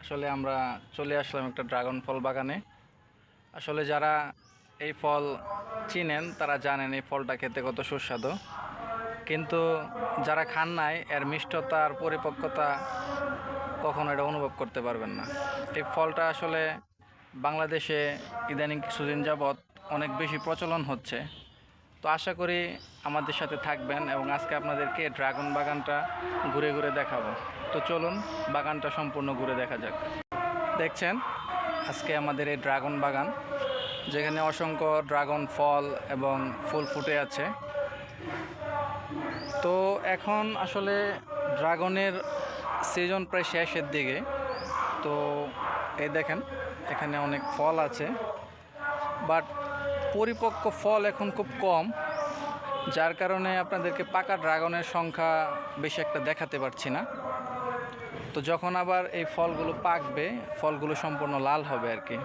আসলে আমরা চলে আসলাম একটা ড্রাগন ফল বাগানে। আসলে যারা এই ফল চিনেন, তারা জানেন এই ফলটা খেতে কত সুস্বাদু। কিন্তু যারা খান নাই, এর মিষ্টতা আর পরিপক্কতা কখনো এটা অনুভব করতে পারবেন না। এই ফলটা আসলে বাংলাদেশে ইদানিং কিছুদিন যাবৎ অনেক বেশি প্রচলন হচ্ছে। তো আশা করি আমাদের সাথে থাকবেন এবং আজকে আপনাদেরকে ড্রাগন বাগানটা ঘুরে ঘুরে দেখাবো। তো চলুন বাগানটা সম্পূর্ণ ঘুরে দেখা যাক। দেখছেন? আজকে আমাদের এই ড্রাগন বাগান, যেখানে অসংখ্য ড্রাগন ফল এবং ফুল ফুটে আছে। তো এখন আসলে ড্রাগনের সিজন প্রায় শেষের দিকে। তো এই দেখেন, এখানে অনেক ফল আছে। বাট পরিপক্ক ফল এখন খুব কম, যার কারণে আপনাদেরকে পাকা ড্রাগনের সংখ্যা বেশি একটা দেখাতে পারছি না। তো যখন আবার এই ফলগুলো পাকবে, ফলগুলো সম্পূর্ণ লাল হবে আর কি।